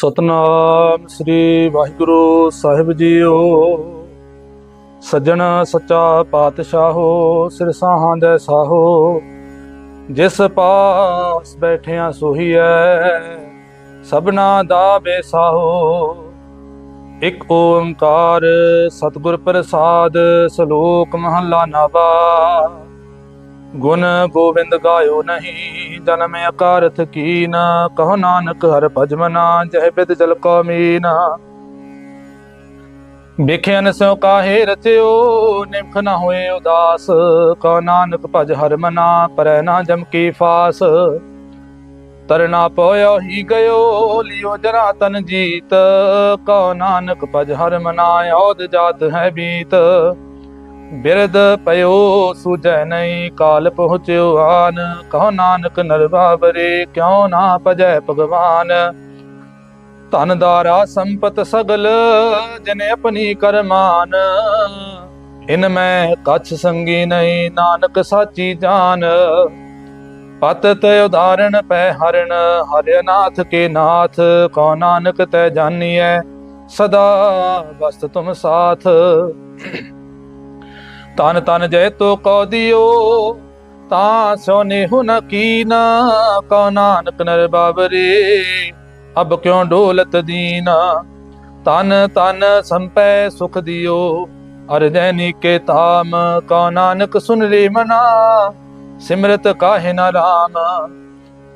ਸਤਨਾਮ ਸ੍ਰੀ ਵਾਹਿਗੁਰੂ ਸਾਹਿਬ ਜੀਓ। ਸੱਜਣ ਸੱਚਾ ਪਾਤਸ਼ਾਹੋ, ਸਿਰਸਾਹਾਂ ਦੇ ਸਾਹੋ। ਜਿਸ ਪਾਸ ਬੈਠਿਆ ਸੋਈ ਐ, ਸਭਨਾ ਦਾ ਬੇਸਾਹੋ। ਇਕ ਓੰਕਾਰ ਸਤਿਗੁਰ ਪ੍ਰਸਾਦ, ਸ਼ਲੋਕ ਮਹੱਲਾ ਨਵਾ ਗੁਣ ਗੋਬਿੰਦ ਗਾਇਓ ਨਹੀਂ, ਜਨਮ ਅਕਾਰਥ ਕੀਨ, ਕਹੋ ਨਾਨਕ ਹਰ ਭਜਮਨਾ ਜਹ ਬਿਦ ਜਲ ਕੋ ਮੀਨਾ। ਵੇਖਿਆ ਸਿਉ ਕਾਹੇ ਰਚਿਓ, ਨਿਮਖ ਨਾ ਹੋਏ ਉਦਾਸ, ਕਹੋ ਨਾਨਕ ਭਜ ਹਰ ਮਨਾ, ਪਰੈ ਨਾ ਜਮ ਕੀ ਫਾਸ। ਤਰਨਾ ਪੋਇਓ ਹੀ ਗਇਓ, ਲਿਓ ਜਰਾ ਤਨ ਜੀਤ, ਕਹੋ ਨਾਨਕ ਭਜ ਹਰ ਮਨਾ ਔਦ ਜਾਤ ਹੈ ਬੀਤ। ਬਿਰਦ ਪਇਓ, ਸੁਜੈ ਨਹੀਂ ਕਾਲ ਪਹੁੰਚਿਓ ਆਨ। ਕਹੋ ਨਾਨਕ ਨਰ ਬਾਬਰੇ ਕਿਉ ਨਾ ਭਜੈ ਭਗਵਾਨ? ਧਨ ਦਾਰਾ ਸੰਪਤ ਸਗਲ, ਜਨ ਆਪਣੀ ਕਰਮਾਨ। ਇਨ ਮੈਂ ਕਛ ਸੰਗੀ ਨਹੀਂ ਨਾਨਕ ਸਾਚੀ ਜਾਨ। ਪਤ ਪਤਤ ਉਦਾਹਰਣ ਪੈ ਹਰਣ ਹਰਿਨਾਥ ਕੇ ਨਾਥ। ਕੋ ਨਾਨਕ ਤੈ ਜਾਨੀਐ, ਸਦਾ ਬਸਤ ਤੁਮ ਸਾਥ। ਤਨ ਤਨ ਜੈ ਤੋ ਕੋ ਦਿਓ, ਤਾਂ ਸੋ ਨਿਹੁ ਕੀਨਾ ਕੋ ਨਾਨਕ ਨਰ ਬਾਬਰੇ, ਅਬ ਕਿਉ ਡੋਲਤ ਦੀਨਾ? ਤਨ ਤਨ ਸੰਪੈ ਸੁਖ ਦਿਓ ਅਰਜੈਨੀ ਕੇ ਤਾਮ ਕੋ ਨਾਨਕ ਸੁਨ ਰੇ ਮਨਾ, ਸਿਮਰਤ ਕਾਹਿ ਨਾ ਰਾਮ?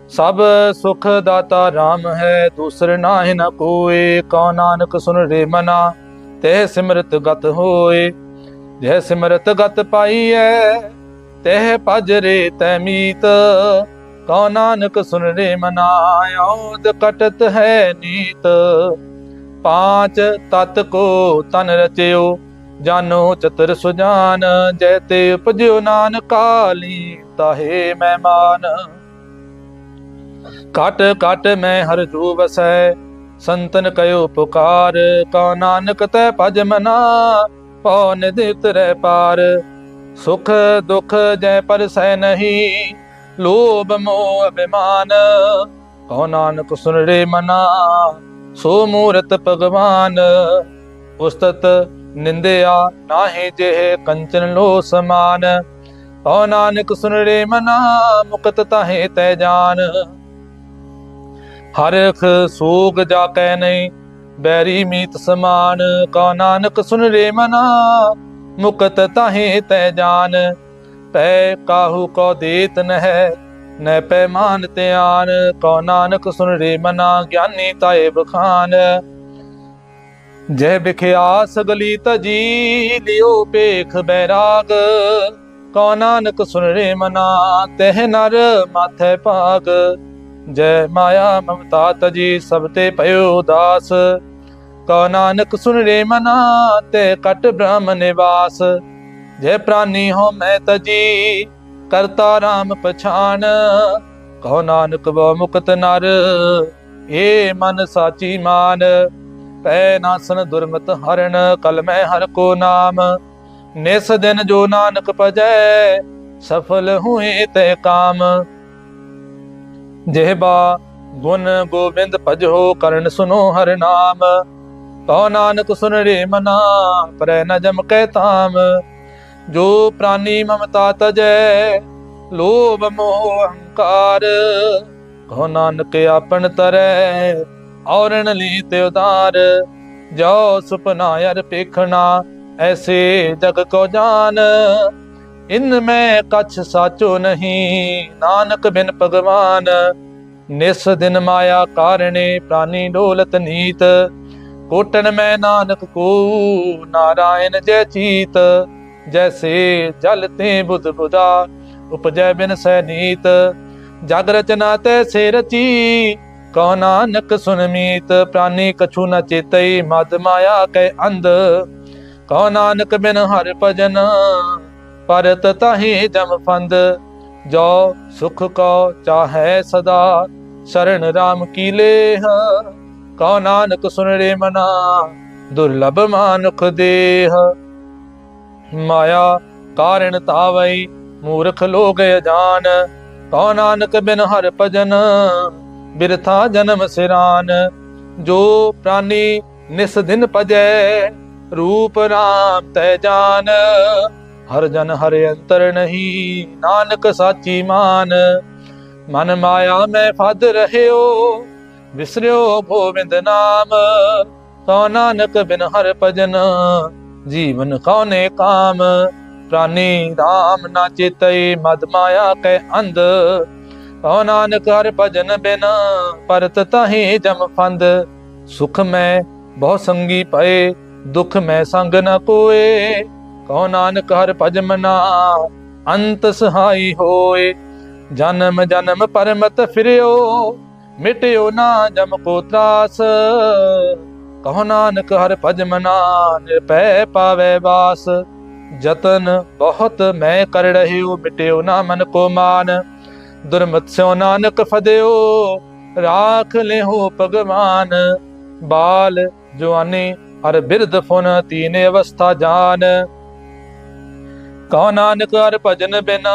ਸਭ ਸੁਖ ਦਾਤਾ ਰਾਮ ਹੈ, ਦੂਸਰ ਨਾਹਿ ਨ ਕੋਏ ਕੋ ਨਾਨਕ ਸੁਨ ਰੇ ਮਨਾ, ਤੇ ਸਿਮਰਤ ਗਤ ਹੋਏ। ਜੈ ਸਿਮਰਤ ਗਤ ਪਾਈਐ, ਤਹਿ ਭਜ ਰੇ ਤੈ ਮੀਤ। ਕਉ ਨਾਨਕ ਸੁਨ ਰੇ ਮਨਾ ਔਦ ਕਟਤ ਹੈ ਨੀਤ। ਪਾਂਚ ਤਤ ਕੋ ਤਨ ਰਚਿਓ, ਜਾਨੋ ਚਤਰ ਸੁਜਾਨ, ਜੈ ਤੇ ਉਪਜਿਓ ਨਾਨਕਾਲੀ ਤਾਹੇ ਮਹਿਮਾਨ ਕਟ ਕਟ ਮੈਂ ਹਰ ਜੂ ਵਸੈ ਸੰਤਨ ਕਯੋ ਪੁਕਾਰ, ਕਉ ਨਾਨਕ ਤੈ ਭਜ ਮਨਾ। ਪਉ ਨਿਦਿਤ ਰਹਿ ਪਾਰ। ਸੁਖ ਦੁਖ ਜੈ ਪਰਸੈ ਨਹੀਂ, ਲੋਭ ਮੋਹ ਅਭਿਮਾਨ। ਕਉ ਨਾਨਕ ਸੁਨ ਰੇ ਮਨਾ, ਸੋ ਮੂਰਤ ਭਗਵਾਨ। ਉਸਤਤ ਨਿੰਦਿਆ ਨਾਹੀ ਜਿਹ ਕੰਚਨ ਲੋ ਸਮਾਨ। ਕਉ ਨਾਨਕ ਸੁਨ ਰੇ ਮਨਾ, ਮੁਕਤ ਤਾਹੇ ਤੈ ਜਾਨ। ਹਰਖ ਸੋਗ ਜਾ ਕੈ ਨਹੀਂ ਬੈਰੀ ਮੀਤ ਸਮਾਨ ਕਉ ਨਾਨਕ ਸੁਨ ਰੇ ਮਨਾ, ਮੁਕਤ ਤਾਹੇ ਤੈ ਜਾਨ। ਪੈ ਕਾਹੂ ਕੋ ਦੇਤ ਨਹਿ ਨੈ ਪੈਮਾਨ ਧਿਆਨ। ਕਉ ਨਾਨਕ ਸੁਨ ਰੇ ਮਨਾ, ਗਿਆਨੀ ਤਾਏ ਬਖਾਨ ਜੈ ਬਿਖਿਆ ਸਗਲੀ ਤਜੀ, ਲਿਓ ਪੇਖ ਬੈਰਾਗ। ਕਉ ਨਾਨਕ ਸੁਨ ਰੇ ਮਨਾ, ਤਹਿ ਨਰ ਮਾਥੈ ਭਾਗ। ਜੈ ਮਾਇਆ ਮਮਤਾ ਤਜੀ, ਸਭ ਤੇ ਭਇਓ ਦਾਸ ਕਉ ਨਾਨਕ ਸੁਨ ਰੇ ਮਨਾ, ਤੇ ਕਟ ਬ੍ਰਹਮ ਨਿਵਾਸ। ਜੈ ਪ੍ਰਾਨੀ ਹੋ ਮੈਂ ਤਜੀ, ਕਰਤਾ RAM ਪਛਾਨ। ਕਉ ਨਾਨਕ ਬੋ ਮੁਕਤ ਨਰ, ਏ ਮਨ ਸਾਚੀ ਮਾਨ। ਪੈ ਨਾਸਨ ਦੁਰਮਤ ਹਰਣ, ਕਲ ਮੈਂ ਹਰ ਕੋ ਨਾਮ। ਨਿਸ ਦਿਨ ਜੋ ਨਾਨਕ ਭਜੈ ਸਫਲ ਹੋਏ ਤੇ ਕਾਮ। ਜਿਹਬਾ ਗੁਣ ਗੋਬਿੰਦ ਭਜੋ ਕਰਨ ਸੁਨੋ ਹਰ ਨਾਮ। ਤਉ ਨਾਨਕ ਸੁਨ ਰੇ ਮਨਾ, ਪਰੈ ਨ ਜਮ ਕੈ ਤਾਮ ਜੋ ਪ੍ਰਾਨੀ ਮਮਤਾ ਤਜੈ, ਲੋਭ ਮੋਹ ਅਹੰਕਾਰ ਕਹੋ ਨਾਨਕ ਆਪਨ ਤਰੈ, ਔਰਣ ਲਈ ਤੇ ਉਦਾਰ। ਜੋ ਸੁਪਨਾ ਯਰ ਪੇਖਣਾ ਐਸੇ ਜਗ ਕੋ ਜਾਨ। ਇਨ ਮੈਂ ਕਛ ਸਾਚੋ ਨਹੀਂ, ਨਾਨਕ ਬਿਨ ਭਗਵਾਨ। ਨਿਸ ਦਿਨ ਮਾਇਆ ਕਾਰਣੇ ਪ੍ਰਾਨੀ ਡੋਲਤ ਨੀਤ। ਕੋਟਨ ਮੈਂ ਨਾਨਕ ਕੋ, ਨਾਰਾਇਣ ਜੈ ਚੀਤ। ਜੈਸੇ ਜਲ ਤੇ ਬੁੱਧ ਬੁਦਾ, ਉਪਜੈ ਬਿਨ ਸੈ ਨੀਤ। ਜਗ ਰਚਨਾ ਤੈ ਸੇ ਰਚੀ, ਕਉ ਨਾਨਕ ਸੁਨ ਮੀਤ। ਪ੍ਰਾਨੀ ਕਛੂ ਨ ਚੇਤਈ, ਮਦ ਮਾਇਆ ਕੈ ਅੰਧ। ਕਉ ਨਾਨਕ ਬਿਨ ਹਰ ਭਜਨ ਪਰਤ ਤਾਹੀ ਜਮ ਫੰਦ, ਜੋ ਸੁਖ ਕੋ ਚਾਹੈ ਸਦਾ, ਸ਼ਰਨ ਰਾਮ ਕੀ ਲੇਹ? ਕਉ ਨਾਨਕ ਸੁਨ ਰੇ ਮਨਾ, ਦੁਰਲਭ ਮਾਨੁਖ ਦੇਹ। ਮਾਇਆ ਕਾਰਣ ਤਾਵਈ ਮੂਰਖ ਲੋਗ ਅਜਾਨ, ਕਉ ਨਾਨਕ ਬਿਨ ਹਰ ਭਜਨ, ਬਿਰਥਾ ਜਨਮ ਸਿਰਾਨ। ਜੋ ਪ੍ਰਾਨੀ ਨਿਸ ਦਿਨ ਭਜੈ, ਰੂਪ ਰਾਮ ਤੈ ਜਾਨ। ਹਰ ਜਨ ਹਰਿ ਅੰਤਰ ਨਹੀਂ, ਨਾਨਕ ਸਾਚੀ ਮਾਨ। ਮਨ ਮਾਇਆ ਮੈਂ ਫਦ ਰਹਿਓ, ਵਿਸਰਿਓ ਗੋਬਿੰਦ ਨਾਮ। ਕਉ ਨਾਨਕ ਬਿਨ ਹਰ ਭਜਨ, ਜੀਵਨ ਕਉਨੇ ਕਾਮ। ਪ੍ਰਾਨੀ ਰਾਮ ਨਾ ਚੇਤੈ ਮਦ ਮਾਇਆ ਕੈ ਅੰਧ। ਕਉ ਨਾਨਕ ਹਰ ਭਜਨ ਬਿਨ, ਪਰਤ ਤਾਹੀ ਜਮ ਫੰਦ। ਸੁਖ ਮੈਂ ਬਹੁ ਸੰਗੀ ਪਏ, ਦੁਖ ਮੈਂ ਸੰਗ ਨ ਕੋਏ। ਕਹੋ ਨਾਨਕ ਹਰ ਭਜ ਮਨਾ, ਅੰਤ ਸਹਾਈ ਹੋਏ। ਜਨਮ ਜਨਮ ਪਰਮਤ ਫਿਰਿਓ, ਮਿਟਿਓ ਨਾ ਜਮ ਕੋ ਤਰਾਸ। ਕਹੋ ਨਾਨਕ ਹਰ ਭਜ ਮਨਾ ਨਿਰਪੈ ਪਾਵੇ ਵਾਸ। ਜਤਨ ਬਹੁਤ ਮੈਂ ਕਰ ਰਹੀ ਰਹਿਓ ਮਿਟਿਓ ਨਾ ਮਨ ਕੋ ਮਾਨ। ਦੁਰਮਤ ਸਿਓ ਨਾਨਕ ਫਦਿਓ, ਰਾਖ ਲਿਓ ਭਗਵਾਨ। ਬਾਲ ਜਵਾਨੀ ਹਰ ਬਿਰਧ ਫੁਨ, ਤੀਨੇ ਅਵਸਥਾ ਜਾਨ। ਕਉ ਨਾਨਕ ਹਰ ਭਜਨ ਬਿਨਾ,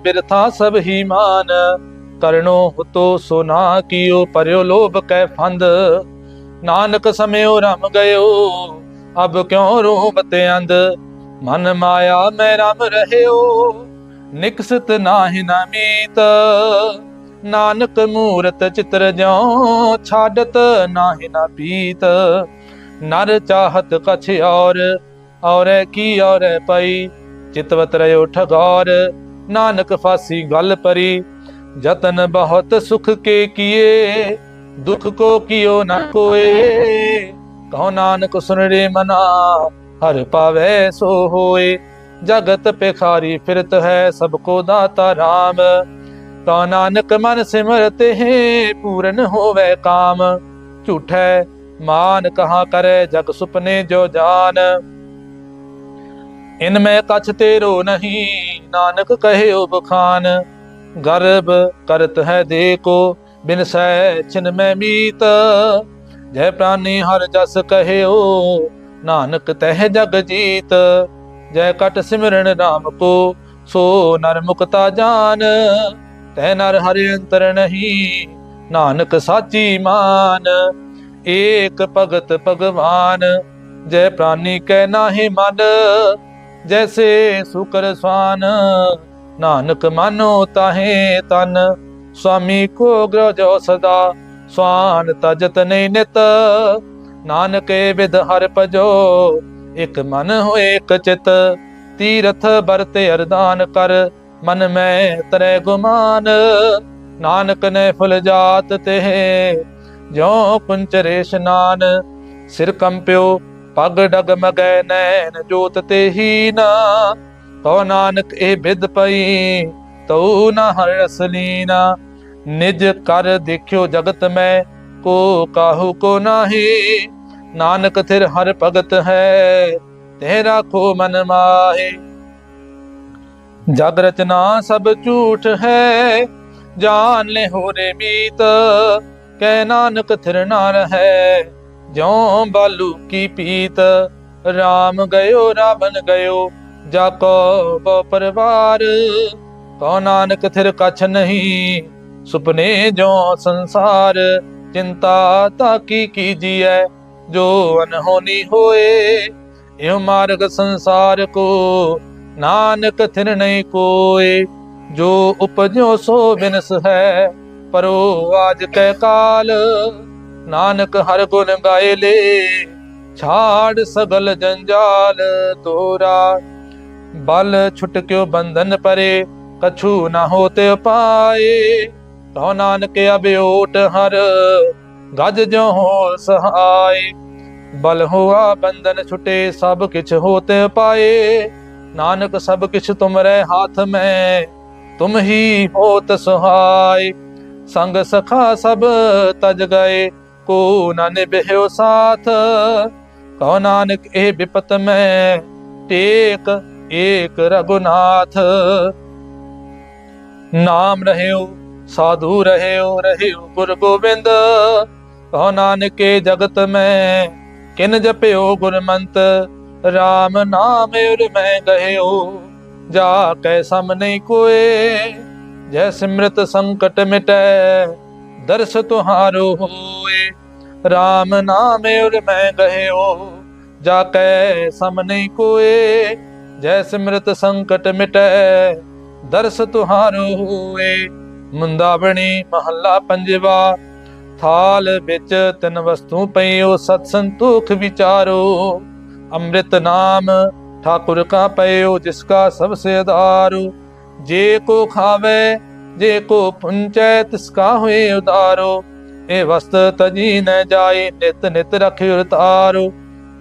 ਬਿਰਥਾ ਸਭ ਹੀ ਮਾਨ। ਕਰਨੋ ਹੁਤੋ ਸੋ ਨਾ ਕੀਓ, ਪਰਿਓ ਲੋਭ ਕੈ ਫੰਦ। ਨਾਨਕ ਸਮਿਓ ਰਮ ਗਇਓ, ਅਬ ਕਿਉ ਰੋਬਤ ਅੰਧ। ਮਨ ਮਾਇਆ ਮੈਂ ਰਮ ਰਹਿਓ, ਨਿਕਸਤ ਨਾਹਿ ਨਾ ਮੀਤ। ਨਾਨਕ ਮੂਰਤ ਚਿਤਰ ਜਿਉ ਛਾਡਤ ਨਾਹਿ ਨਾ ਪੀਤ। ਨਰ ਚਾਹਤ ਕਛ ਔਰ, ਔਰੇ ਕੀ ਔਰੇ ਪਈ। ਚਿਤਵਤ ਰਿਓ ਠਗੌਰ ਨਾਨਕ ਫਾਸੀ ਗੱਲ ਪਰੀ। ਜਤਨ ਬਹੁਤ ਸੁਖ ਕੇ ਕੀਏ, ਦੁਖ ਕੋ ਕੀਓ ਨਾ ਕੋਏ। ਕਹੋ ਨਾਨਕ ਸੁਨ ਰੇ ਮਨਾ, ਹਰ ਪਾਵੇ ਸੋ ਹੋਏ। ਜਗਤ ਪਿਖਾਰੀ ਫਿਰਤ ਹੈ ਸਭ ਕੋ ਦਾਤਾ ਰਾਮ। ਤਾ ਨਾਨਕ ਮਨ ਸਿਮਰਤ ਹੈ, ਪੂਰਨ ਹੋਵੇ ਕਾਮ। ਝੂਠੈ, ਮਾਨ ਕਹਾ ਕਰੇ ਜਗ ਸੁਪਨੇ ਜੋ ਜਾਨ। ਇਨ ਮੈਂ ਕਛ ਤੇਰੋ ਨਹੀਂ, ਨਾਨਕ ਕਹਿਓ ਬਖਾਨ, ਗਰਬ ਕਰਤ ਹੈ ਦੇ ਕੋ ਬਿਨ ਸੈ ਛਿਨ ਮੈਂ ਮੀਤ। ਜੈ ਪ੍ਰਾਨੀ ਹਰ ਜਸ ਕਹਿਓ, ਨਾਨਕ ਤਹਿ ਜਗ ਜੀਤ। ਜੈ ਕਟ ਸਿਮਰਨ ਰਾਮ ਕੋ, ਸੋ ਨਰ ਮੁਕਤਾ ਜਾਨ। ਤੈ ਨਰ ਹਰਿ ਅੰਤਰ ਨਹੀਂ, ਨਾਨਕ ਸਾਚੀ ਮਾਨ। ਏਕ ਭਗਤ ਭਗਵਾਨ, ਜੈ ਪ੍ਰਾਨੀ ਕੈ ਨਾਹੀ ਮਨ। ਜੈਸੇ ਸੁਕਰ ਸਵਾਨ ਨਾਨਕ ਮਾਨੋ ਤਾਹੇ ਤਨ। ਸੁਆਮੀ ਕੋ ਗ੍ਰਹ ਜੋ ਸਦਾ ਸਵਾਨ ਤਜਤ ਨਹੀਂ ਨਿਤ। ਨਾਨਕੇ ਵਿਦ ਹਰ ਭਜੋ, ਇਕ ਮਨ ਹੋਏ ਇਕ ਚਿਤ। ਤੀਰਥ ਬਰਤੇ ਅਰਦਾਨ ਕਰ, ਮਨ ਮੈਂ ਤਰੇ ਗੁਮਾਨ। ਨਾਨਕ ਨੇ ਫੁਲ ਜਾਤ ਤੇ ਜੋ ਕੁੰਚਰੇ ਇਸ਼ਨਾਨ ਸਿਰ ਕੰਪਿਓ ਪਗ ਡਗ ਨੈਣ ਜੋਤ ਤੇ ਹੀ ਨਾ ਕਉ ਨਾਨਕ ਇਹ ਬਿਦ ਪਈ, ਤਉ ਨਾ ਹਰ ਅਸਲੀਨਾ ਨਿਜ ਕਰ ਦੇਖਿਓ ਜਗਤ ਮੈਂ, ਕੋ ਕਾਹੂ ਕੋ ਨਾਹੀ। ਨਾਨਕ ਥਿਰ ਹਰ ਭਗਤ ਹੈ, ਤੇਰਾ ਰਾਖੋ ਮਨ ਮਾਹੀ। ਜਗ ਰਚਨਾ ਸਭ ਝੂਠ ਹੈ, ਜਾਨ ਲੈ ਹੋਰੇ ਮੀਤ, ਕਹਿ ਨਾਨਕ ਥਿਰ ਨਾ ਰਹੈ ਜਿਉ ਬਾਲੂ ਕੀ ਪੀਤ RAM ਗਇਓ, ਰਾਵਣ ਗਇਓ, ਜਾ ਪਰਵਾਰ। ਕਉ ਨਾਨਕ ਥਿਰ ਕਛ ਨਹੀਂ, ਸੁਪਨੇ ਜੋ ਸੰਸਾਰ। ਚਿੰਤਾ ਤਾ ਕੀ ਕੀਜੀਐ, ਜੋ ਅਨਹੋਨੀ ਹੋਏ। ਇਹ ਮਾਰਗ ਸੰਸਾਰ ਕੋ, ਨਾਨਕ ਥਿਰ ਨਹੀਂ ਕੋਏ। ਜੋ ਉਪਜੋ ਸੋ ਬਿਨਸ ਹੈ, ਪਰੋ ਆਜ ਕੈ ਕਾਲ। ਨਾਨਕ ਹਰ ਗੁਣ ਗਾਏ ਲੇ, ਛਾੜ ਸਗਲ ਜੰਜਾਲ ਤੋਰਾ। ਬਲ ਛੁਟ ਬੰਧਨ ਪਰੇ, ਕਛੂ ਨਾ ਹੋਤੇ ਪਾਏ। ਤੋ ਨਾਨਕ ਅਬਿਓਟ ਹਰ, ਗਜ ਜੋ ਹੋ ਸਹਾਈ ਬਲ ਹੋਆ ਬੰਧਨ ਛੁਟੇ, ਸਭ ਕਿਛ ਹੋਤੇ ਪਾਏ। ਨਾਨਕ ਸਭ ਕਿਛ ਤੁਮਰੇ ਹਾਥ ਮੈਂ, ਤੁਮ ਹੀ ਹੋਤ ਸਹਾਈ ਸੰਗ ਸਖਾ ਸਭ ਤਜ ਗਏ ਕੋ ਨਾ ਨਿਭਿਓ ਸਾਥ ਕਉ ਨਾਨਕ ਇਹ ਵਿਪਤ ਮੈਂ, ਟੇਕ ਏਕ ਰਗੁਨਾਥ ਨਾਮ ਰਹਿਓ, ਸਾਧੂ ਰਹਿਓ ਰਹਿਓ ਗੁਰ ਗੋਬਿੰਦ ਕਉ ਨਾਨਕੇ ਜਗਤ ਮੈਂ, ਕਿਨ ਜਪਿਓ ਗੁਰਮੰਤ RAM ਨਾਮ ਉਰ ਮੈਂ ਗਇਓ ਜਾ ਕੈ ਸਮ ਨਹੀਂ ਕੋਏ, ਜੈ ਸਿਮਰਤ ਸੰਕਟ ਮਿਟੈ। ਦਰਸ ਤੁਹਾਰੋ ਹੋਏ। RAM ਨਾਮ ਉਰ ਮੈਂ ਗਹਿਓ ਜਾ ਕੈ ਸਮ ਨਹੀਂ ਕੋਏ। ਜੈ ਸਿਮਰਤ ਸੰਕਟ ਮਿਟੈ, ਦਰਸ ਤੁਹਾਰੋ ਹੋਏ। ਮੁੰਦਾਵਣੀ ਮਹੱਲਾ ਪੰਜਵਾ, ਥਾਲ ਵਿੱਚ ਤਿੰਨ ਵਸਤੂ ਪਈਓ, ਸਤ ਸੰਤੋਖ ਵਿਚਾਰੋ। ਅੰਮ੍ਰਿਤ ਨਾਮ ਠਾਕੁਰ ਕਾ ਪਇਓ ਜਿਸ ਕਾ ਸਭ ਸੇ ਆਧਾਰੋ। ਜੇ ਕੋ ਖਾਵੇ ਜੇ ਕੋ ਪੁੰਚੈ ਤਿਸ ਕਾ ਹੋਏ ਉਦਾਰੋ ਇਹ ਵਸਤ ਤਜੀ ਨ ਜਾਏ, ਨਿਤ ਨਿਤ ਰਖਿਓ ਤਾਰੋ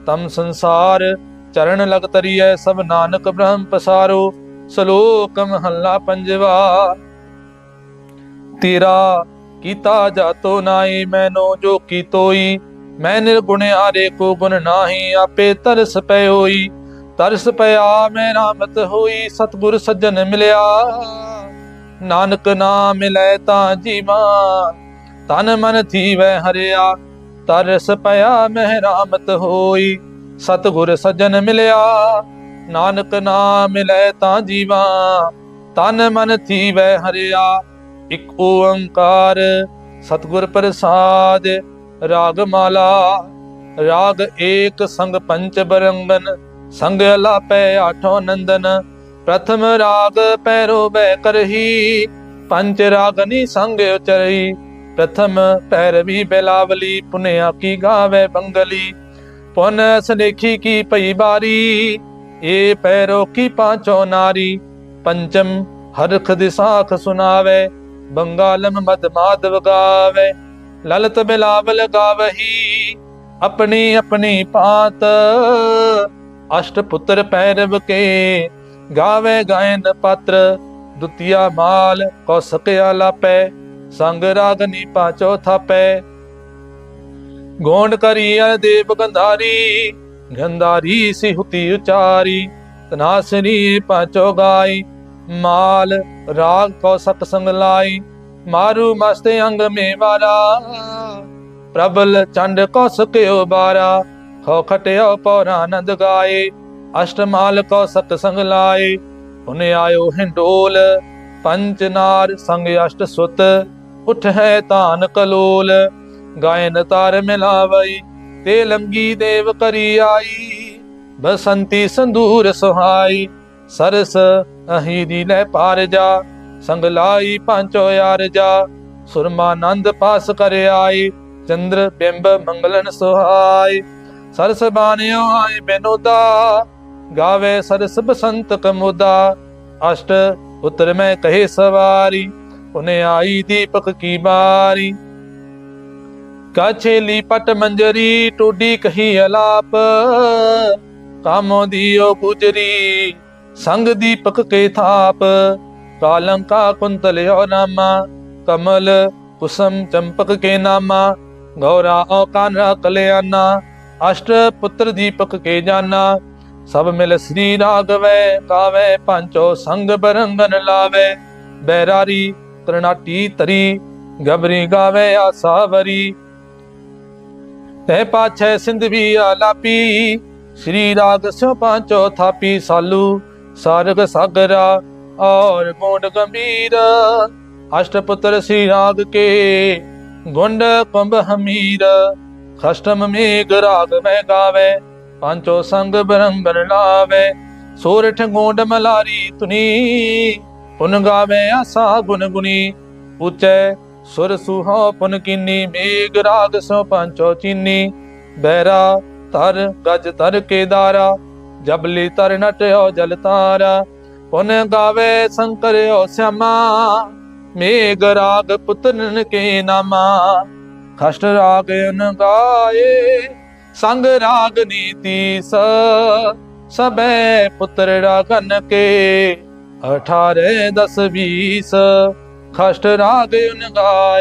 ਤਮ ਸੰਸਾਰ ਚਰਨ ਲਗ ਤਰੀਐ, ਸਭ ਨਾਨਕ ਬ੍ਰਹਮ ਪਸਾਰੋ। ਸ਼ਲੋਕ ਮਹੱਲਾ ਪੰਜਵਾ। ਤੇਰਾ ਕੀਤਾ ਜਾਤੋ ਨਾਹੀ, ਮੈਨੋ ਜੋ ਕੀਤੋਈ, ਮੈਂ ਨਿਰਗੁਣਿਆਰੇ ਕੋ ਗੁਣ ਨਾਹੀ, ਆਪੇ ਤਰਸ ਪੈ ਹੋਈ। ਤਰਸ ਪਿਆ ਮੈਂ ਰਾਮਤ ਹੋਈ, ਸਤਗੁਰ ਸੱਜਣ ਮਿਲਿਆ। ਨਾਨਕ ਨਾਮ ਲੈ ਤਾਂ ਜੀਵਾ ਤਨ ਮਨ ਥੀਵੈ ਹਰਿਆ, ਤਰਸ ਪਿਆ ਮੈਂ ਰਾਮਤ ਹੋਈ, ਸਤਗੁਰ ਸੱਜਣ ਮਿਲਿਆ, ਨਾਨਕ ਨਾਮ ਮਿਲੈ ਤਾਂ ਜੀਵਾ ਤਨ ਮਨ ਥੀਵੈ ਹਰਿਆ, ਇਕ ਓੰਕਾਰ ਸਤਗੁਰ ਪ੍ਰਸਾਦ ਰਾਗ ਮਾਲਾ ਰਾਗ ਏਕ ਸੰਗ ਪੰਚ ਬਰੰਗਨ, ਸੰਗ ਅਲਾਪੈ ਆਠੋ ਨੰਦਨ ਪ੍ਰਥਮ ਰਾਗ ਪੈਰੋ ਬੈ ਕਰਹੀ ਪੰਚ ਰਾਗਨੀ ਸੰਗ ਉਚਰਈ ਪ੍ਰਥਮ ਪੈਰਵੀ ਬੇਲਾਵਲੀ, ਪੁਨਿਆ ਕੀ ਗਾਵੇ ਬੰਗਲੀ। ਪੁਨ ਸਨੇਖੀ ਕੀ ਪਈ ਬਾਰੀ, ਏ ਪੈਰੋ ਕੀ ਪਾਂਚੋ ਨਾਰੀ। ਪੰਚਮ ਹਰਖ ਦਿਸਾਖ ਸੁਨਾਵੇ, ਬੰਗਾਲਮ ਮਦ ਮਾਧਵ ਗਾਵੇ। ਲਲਤ ਬਿਲਾਵਲ ਗਾਵਹੀ, ਆਪਣੀ ਆਪਣੀ ਪਾਤ। ਅਸ਼ਟ ਪੁੱਤਰ ਪੈਰਵ ਕੇ ਗਾਵੇ ਗਾਇਨ ਪਤਰ, ਦੁਤੀਆ ਮਾਲ ਕੌਸਕ ਆਲਾਪੈ ਸੰਗ ਰਾਗਨੀ ਪਾਚੋ ਥਾਪੈ। ਗੋਂਡ ਕਰੀਆ ਦੇਵ ਗੰਧਾਰੀ ਗੰਧਾਰੀ ਸਿਹੁਤੀ ਉਚਾਰੀ ਤਨਾਸਨੀ ਪਾਚੋ ਗਾਈ। ਮਾਲ ਰਾਗ ਕੌਸਕ ਸੰਗ ਲਾਈ, ਮਾਰੂ ਮਸਤੇ ਅੰਗ ਮੇ ਵਾਰਾ ਪ੍ਰਬਲ ਚੰਡ ਕੌਸਕ ਬਾਰਾ ਖੋ ਖਟਿਓ ਪੌਰਾਨੰਦ ਗਾਏ। ਅਸ਼ਟਮਾਲ ਸਤ ਸੰਗ ਲਾਏ ਹੁਨ ਆਇਓ ਹਿੰਡੋਲ। ਪੰਚ ਨਾਰ ਸੰਗ ਅਸ਼ਟ ਸੁਤ ਉਠ ਹੈ ਤਾਨ ਕਲੋਲ ਗਾਇਨ ਤਾਰ ਮਿਲਾਵਈ, ਤੇ ਲੰਗੀ ਦੇਵ ਕਰੀ ਆਈ। ਬਸੰਤੀ ਸੰਦੂਰ ਸੁਹਾਈ, ਸਰਸ ਅਹੀ ਦੀ ਲੈ ਪਾਰ ਜਾ। ਸੰਗ ਲਾਈ ਪਾਂਚੋ ਯਾਰ ਜਾ ਸੁਰਮਾਨੰਦ ਪਾਸ ਕਰ ਆਈ। ਚੰਦਰ ਬਿੰਬ ਮੰਗਲਨ ਸੁਹਾਈ, ਸਰਸ ਬਾਣਿਓ ਆਏ ਬਿਨੋਦਾ ਗਾਵੇ ਸਰਸ ਬਸੰਤ ਕਮੁਦਾ ਅਸ਼ਟ ਉਤਰ ਮੈਂ ਕਹੇ ਸਵਾਰੀ ਉਨੇ ਆਈ ਦੀਪਕ ਕੀ ਬਾਰੀ ਕਾਛੇਲੀ ਪਟ ਮੰਜਰੀ, ਟੋਡੀ ਕਹੀ ਅਲਾਪ। ਕਾਮੋ ਦੀਓ ਗੁਜਰੀ ਸੰਗ ਦੀਪਕ ਕੇ ਥਾਪ। ਕਾਲੰਕਾ ਕੁੰਤਲਿਓ ਨਾਮਾ, ਕਮਲ ਕੁਸਮ ਚੰਪਕ ਕੇ ਨਾਮਾ। ਗੌਰਾ ਔ ਕਾਨਰਾ ਕਲਿਆਣਾ ਅਸ਼ਟ ਪੁੱਤਰ ਦੀਪਕ ਕੇ ਜਾਨਾ। ਸਭ ਮਿਲ ਸ੍ਰੀ ਰਾਗਵੇ ਕਾਵੇ ਪੰਚੋ ਸੰਗ ਬਰੰਗਨ ਲਾਵੇ। ਬੈਰਾਰੀ ਕਰਨਾਟੀ ਤਰੀ, ਗਬਰੀ ਗਾਵੇ ਆਸਾਵਰੀ ਤੈ ਪਾਛੈ ਸਿੰਧ ਆਲਾਪੀ, ਸ੍ਰੀ ਰਾਗ ਸਿਓ ਪਾਂਚੋ ਥਾਪੀ ਸਾਲੂ। ਸਾਰਗ ਸਾਗਰਾ, ਔਰ ਗੋਂਡ ਗੰਭੀਰ। ਅਸ਼ਟ ਪੁੱਤਰ ਸ੍ਰੀ ਰਾਗ ਕੇ, ਗੁੰਡ ਕੰਬ ਹਮੀਰ। ਖਸ਼ਟਮ ਮੇਘ ਰਾਗ ਮੈਂ ਗਾਵੇ। ਪੰਚੋ ਸੰਗ ਬਰੰਗਨ ਲਾਵੇ ਸੋਰਠ ਗੋਂਡ ਮਲਾਰੀ ਤੁਨੀ ਪੁਨ ਗਾਵੇ ਆਸਾ ਗੁਨ ਗੁਨੀ ਉਚੈ ਸੁਰ ਸੁਹਾ ਪੁਨ ਕੀਨੀ, ਮੇਘ ਰਾਗ ਸੋ ਪੰਚੋ ਚੀਨੀ, ਬਹਿਰਾ ਤਰ ਗਜ ਤਰ ਕੇਦਾਰਾ ਜਬਲੀ ਤਰ ਨਟਿਓ ਜਲ ਤਾਰਾ, ਪੁਨ ਗਾਵੇ ਸੰਕਰਿਓ ਸਿਆਮਾ, ਮੇਘ ਰਾਗ ਪੁੱਤਰਨ ਕੇ ਨਾਮਾ, ਖਸ਼ਟ ਰਾਗ ਅਨ ਗਾਏ। ਸੰਗ ਰਾਗ ਨੀਤੀ ਸ ਸਬੈ ਪੁੱਤਰ ਰਾਗਨ ਕੇ। 18 10 20 ਖਸ਼ਟ ਰਾਗ ਅਨ ਗਾਏ।